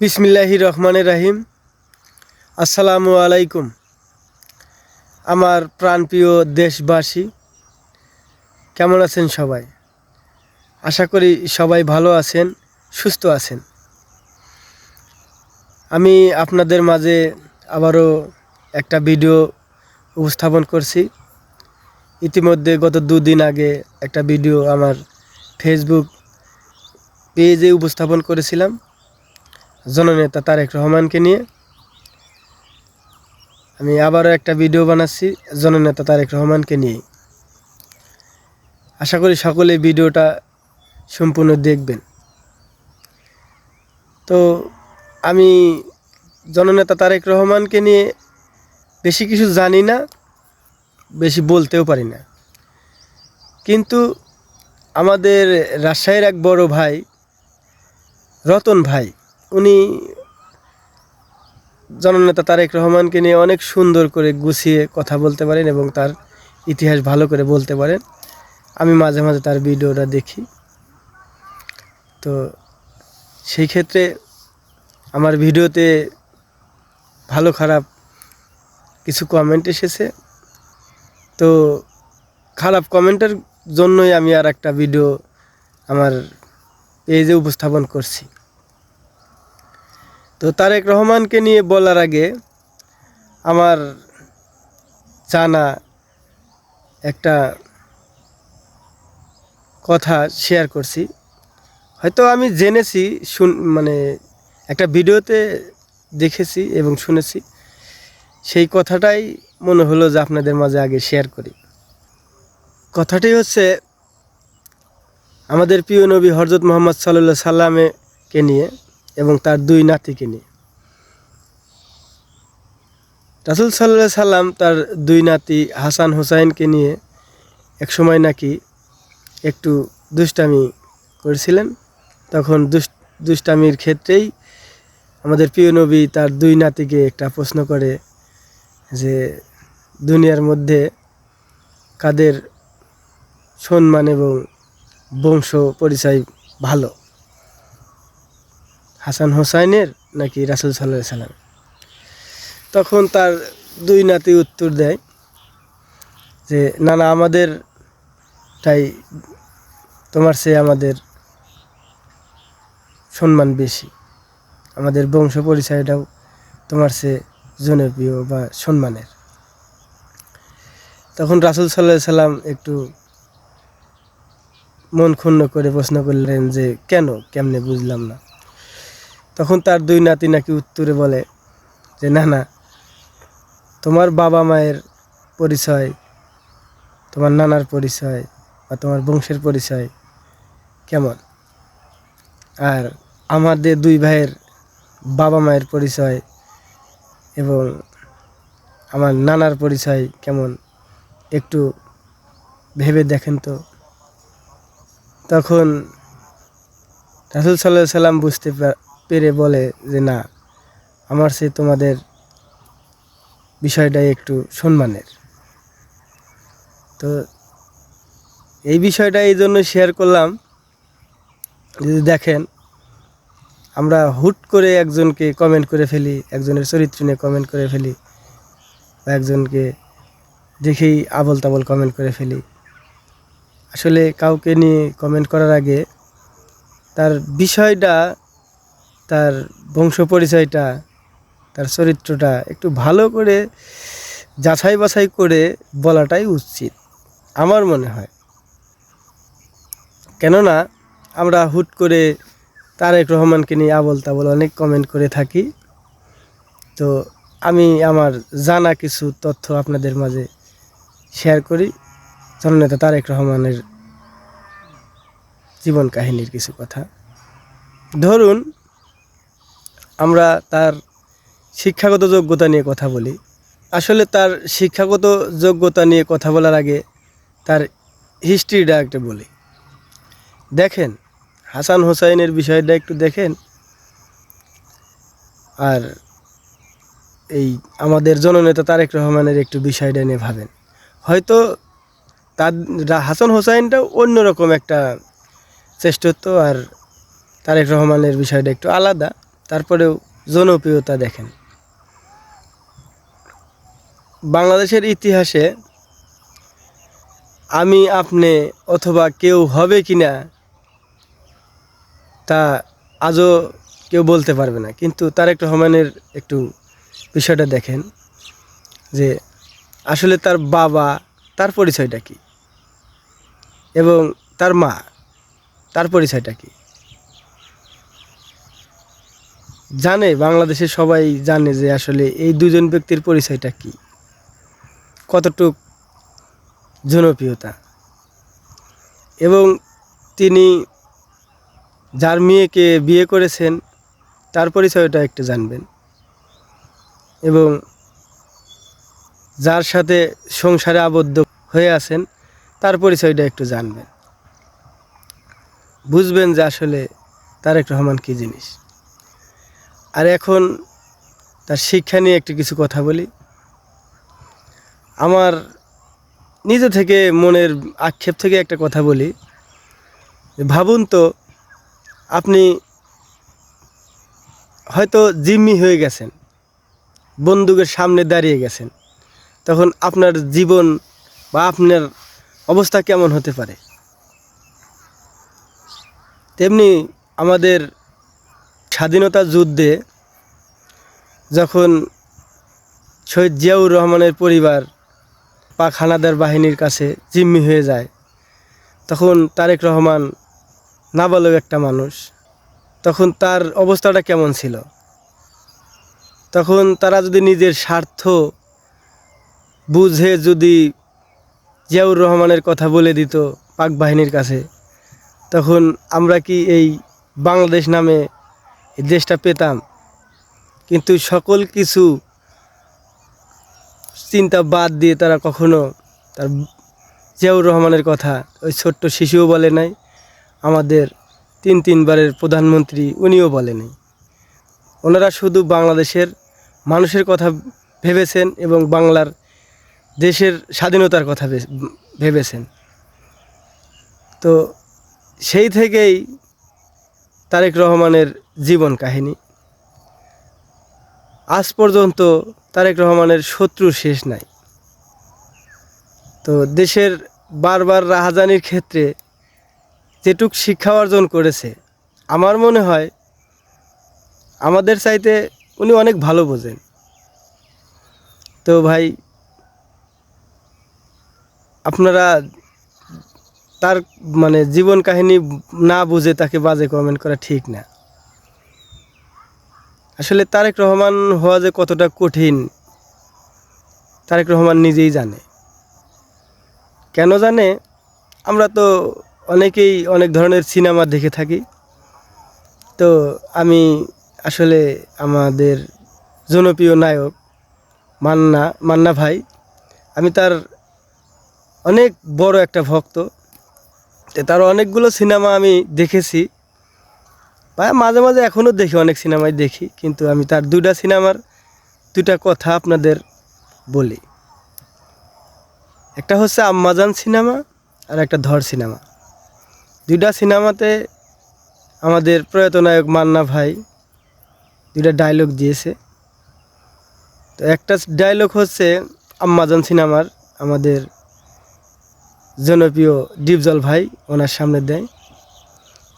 বিসমিল্লাহি রহমানের রাহিম। আসসালামু আলাইকুম। আমার প্রাণপ্রিয় দেশবাসী, কেমন আছেন সবাই? আশা করি সবাই ভালো আছেন, সুস্থ আছেন। আমি আপনাদের মাঝে আবারও একটা ভিডিও উপস্থাপন করছি। ইতিমধ্যে গত দুদিন আগে একটা ভিডিও আমার ফেসবুক পেজে উপস্থাপন করেছিলাম। জননেতা তারেক রহমানকে নিয়ে। আমি আবারও একটা ভিডিও বানাচ্ছি জননেতা তারেক রহমানকে নিয়ে। আশা করি সকলে ভিডিওটা সম্পূর্ণ দেখবেন। তো আমি জননেতা তারেক রহমানকে নিয়ে বেশি কিছু জানি না, বেশি বলতেও পারি না। কিন্তু আমাদের রাজশাহীর এক বড় ভাই, রতন ভাই উনি জননেতা তারেক রহমানকে নিয়ে অনেক সুন্দর করে গুছিয়ে কথা বলতে পারেন এবং তার ইতিহাস ভালো করে বলতে পারেন। আমি মাঝে মাঝে তার ভিডিওটা দেখি। তো সেই ক্ষেত্রে আমার ভিডিওতে ভালো খারাপ কিছু কমেন্ট এসেছে। তো খারাপ কমেন্টের জন্যই আমি আর একটা ভিডিও আমার পেজে উপস্থাপন করছি। তো তারেক রহমানকে নিয়ে বলার আগে আমার জানা একটা কথা শেয়ার করছি। হয়তো আমি জেনেছি, শুন মানে একটা ভিডিওতে দেখেছি এবং শুনেছি। সেই কথাটাই মনে হলো যে আপনাদের মাঝে আগে শেয়ার করি। কথাটি হচ্ছে, আমাদের প্রিয় নবী হরজত মোহাম্মদ সাল্লাহ সাল্লামেকে নিয়ে এবং তার দুই নাতিকে নিয়ে রাসুল সাল্লাহ সাল্লাম তার দুই নাতি হাসান হুসাইনকে নিয়ে এক সময় নাকি একটু দুষ্টামি করেছিলেন। তখন দুষ, দুষ্টামির ক্ষেত্রেই আমাদের প্রিয় নবী তার দুই নাতিকে একটা প্রশ্ন করে যে, দুনিয়ার মধ্যে কাদের সম্মান এবং বংশ পরিচয় ভালো? হাসান হোসাইনের নাকি রাসুল সাল্লাহ সাল্লাম। তখন তার দুই নাতি উত্তর দেয় যে, না না আমাদের তাই তোমার সে আমাদের সম্মান বেশি। আমাদের বংশ পরিচয়টাও তোমার সে জনপ্রিয় বা সম্মানের। তখন রাসুল সাল্লাহ সাল্লাম একটু মন ক্ষুণ্ণ করে প্রশ্ন করলেন যে, কেন? কেমনে বুঝলাম না? তখন তার দুই নাতি নাকি উত্তরে বলে যে, না না, তোমার বাবা মায়ের পরিচয়, তোমার নানার পরিচয় বা তোমার বংশের পরিচয় কেমন? আর আমাদের দুই ভাইয়ের বাবা মায়ের পরিচয় এবং আমার নানার পরিচয় কেমন? একটু ভেবে দেখেন তো। তখন রাসুল সাল্লাহ সাল্লাম বুঝতে পেরে বলে যে, না, আমার সে তোমাদের বিষয়টাই একটু সম্মানের। তো এই বিষয়টা এই জন্য শেয়ার করলাম যদি দেখেন, আমরা হুট করে একজনকে কমেন্ট করে ফেলি, একজনের চরিত্র নিয়ে কমেন্ট করে ফেলি বা একজনকে দেখেই আবল তাবল কমেন্ট করে ফেলি। আসলে কাউকে নিয়ে কমেন্ট করার আগে তার বিষয়টা তার বংশ পরিচয়টা, তার চরিত্রটা একটু ভালো করে যাচাই বাছাই করে বলাটাই উচিত, আমার মনে হয়। কেননা, আমরা হুট করে তারেক রহমানকে নিয়ে আবল তাবল অনেক কমেন্ট করে থাকি। তো আমি আমার জানা কিছু তথ্য আপনাদের মাঝে শেয়ার করি। জননেতা তারেক রহমানের জীবন কাহিনীর কিছু কথা। ধরুন আমরা তার শিক্ষাগত যোগ্যতা নিয়ে কথা বলি। আসলে তার শিক্ষাগত যোগ্যতা নিয়ে কথা বলার আগে তার হিস্ট্রিটা একটা বলি। দেখেন, হাসান হোসাইনের বিষয়টা একটু দেখেন। আর এই আমাদের জননেতা তারেক রহমানের একটু বিষয়টা নিয়ে ভাবেন। হয়তো তার হাসান হোসাইনটা অন্যরকম একটা শ্রেষ্ঠত্ব আর তারেক রহমানের বিষয়টা একটু আলাদা। তারপরেও জনপ্রিয়তা দেখেন। বাংলাদেশের ইতিহাসে আমি, আপনি অথবা কেউ হবে কি না তা আজও কেউ বলতে পারবে না। কিন্তু তার তারেক রহমানের একটু বিষয়টা দেখেন যে আসলে তার বাবা, তার পরিচয়টা কি? এবং তার মা, তার পরিচয়টা কি? জানে, বাংলাদেশে সবাই জানে যে আসলে এই দুজন ব্যক্তির পরিচয়টা কি। কতটুক জনপ্রিয়তা। এবং তিনি যার মেয়েকে বিয়ে করেছেন, তার পরিচয়টা একটু জানবেন। এবং যার সাথে সংসারে আবদ্ধ হয়ে আছেন, তার পরিচয়টা একটু জানবেন। বুঝবেন যে আসলে তারেক রহমান কী জিনিস। আর এখন তার শিক্ষা নিয়ে একটু কিছু কথা বলি। আমার নিজে থেকে মনের আক্ষেপ থেকে একটা কথা বলি। ভাবুন তো, আপনি হয়তো জিম্মি হয়ে গেছেন, বন্দুকের সামনে দাঁড়িয়ে গেছেন। তখন আপনার জীবন বা আপনার অবস্থা কেমন হতে পারে? তেমনি আমাদের স্বাধীনতা যুদ্ধে যখন শহীদ জিয়াউর রহমানের পরিবার পাক হানাদার বাহিনীর কাছে জিম্মি হয়ে যায়, তখন তারেক রহমান নাবালক একটা মানুষ। তখন তার অবস্থাটা কেমন ছিল? তখন তারা যদি নিজের স্বার্থ বুঝে যদি জিয়াউর রহমানের কথা বলে দিত পাক বাহিনীর কাছে, তখন আমরা কি এই বাংলাদেশ নামে এই দেশটা পেতাম। কিন্তু সকল কিছু চিন্তা বাদ দিয়ে তারা কখনো তার জিয়াউর রহমানের কথা ওই ছোট্ট শিশুও বলে নাই, আমাদের তিন তিনবারের প্রধানমন্ত্রী উনিও বলে নাই। ওনারা শুধু বাংলাদেশের মানুষের কথা ভেবেছেন এবং বাংলার দেশের স্বাধীনতার কথা ভেবেছেন। তো সেই থেকেই তারেক রহমানের জীবন কাহিনী। আজ পর্যন্ত তারেক রহমানের শত্রুর শেষ নাই। তো দেশের বারবার রাহাজানির ক্ষেত্রে যেটুক শিক্ষা অর্জন করেছে, আমার মনে হয় আমাদের চাইতে উনি অনেক ভালো বোঝেন। তো ভাই, আপনারা তার মানে জীবন কাহিনী না বুঝে তাকে বাজে কমেন্ট করা ঠিক না। আসলে তারেক রহমান হওয়া যে কতটা কঠিন, তারেক রহমান নিজেই জানে। কেন জানে? আমরা তো অনেকেই অনেক ধরনের সিনেমা দেখে থাকি। তো আমি আসলে আমাদের জনপ্রিয় নায়ক মান্না মান্না ভাই, আমি তার অনেক বড় একটা ভক্ত। তার অনেকগুলো সিনেমা আমি দেখেছি। মাঝে মাঝে এখনও দেখি, অনেক সিনেমাই দেখি, কিন্তু আমি তার দুটা সিনেমার দুটা কথা আপনাদের বলি। একটা হচ্ছে আম্মাজান সিনেমা আর একটা ধর সিনেমা। দুইটা সিনেমাতে আমাদের প্রয়াত নায়ক মান্না ভাই দুইটা ডায়লগ দিয়েছে। তো একটা ডায়লগ হচ্ছে আম্মাজান সিনেমার আমাদের জনপ্রিয় ডিপজল ভাই ওনার সামনে দেয়।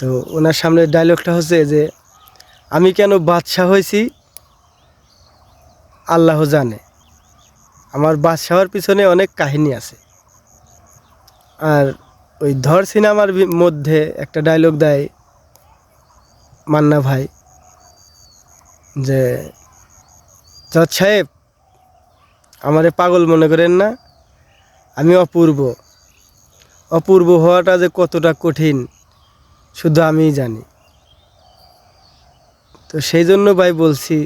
তো ওনার সামনে ডায়লগটা হচ্ছে যে, আমি কেন বাদশাহ হয়েছি? আল্লাহ জানে। আমার বাদশাহর পিছনে অনেক কাহিনী আছে। আর ওই ধর সিনেমার মধ্যে একটা ডায়লগ দেয় মান্না ভাই, যে, জজ সাহেব, আমারে পাগল মনে করেন না? আমি অপূর্ব। অপূর্ব হওয়াটা যে কতটা কঠিন, শুধু আমিই জানি। তো সেই জন্য ভাই বলছি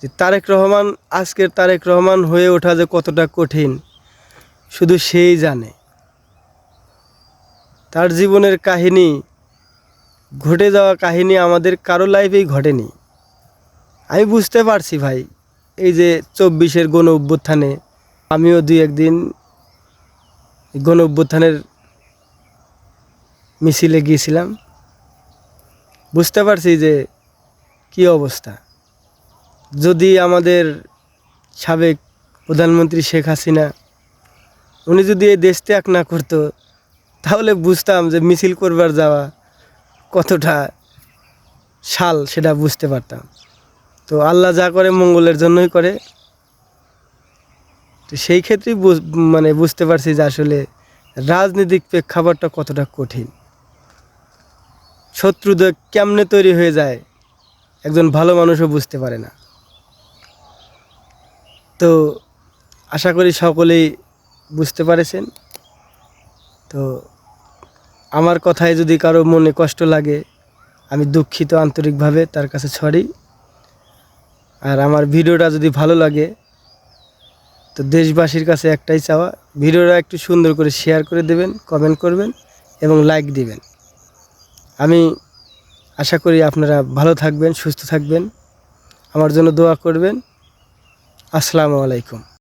যে তারেক রহমান, আজকের তারেক রহমান হয়ে ওঠা যে কতটা কঠিন, শুধু সেই জানে। তার জীবনের কাহিনী, ঘটে যাওয়া কাহিনী আমাদের কারও লাইফেই ঘটেনি। আমি বুঝতে পারছি ভাই, এই যে চব্বিশের গণ অভ্যুত্থানে আমিও দুই একদিন গণ অভ্যুত্থানের মিছিলে গিয়েছিলাম। বুঝতে পারছি যে কি অবস্থা। যদি আমাদের সাবেক প্রধানমন্ত্রী শেখ হাসিনা, উনি যদি এই দেশ ত্যাগ না করতো, তাহলে বুঝতাম যে মিছিল করবার যাওয়া কতটা সাল সেটা বুঝতে পারতাম। তো আল্লাহ যা করে মঙ্গলের জন্যই করে। তো সেই ক্ষেত্রেই মানে বুঝতে পারছি যে আসলে রাজনৈতিক প্রেক্ষাপটটা কতটা কঠিন। শত্রুদের কেমনে তৈরি হয়ে যায়, একজন ভালো মানুষও বুঝতে পারে না। তো আশা করি সকলেই বুঝতে পারেছেন। তো আমার কথায় যদি কারও মনে কষ্ট লাগে, আমি দুঃখিত আন্তরিকভাবে, তার কাছে ছড়ি আর আমার ভিডিওটা যদি ভালো লাগে, তো দেশবাসীর কাছে একটাই চাওয়া, ভিডিওটা একটু সুন্দর করে শেয়ার করে দেবেন, কমেন্ট করবেন এবং লাইক দিবেন। আমি আশা করি আপনারা ভালো থাকবেন সুস্থ থাকবেন। আমার জন্য দোয়া করবেন। আসসালামু আলাইকুম।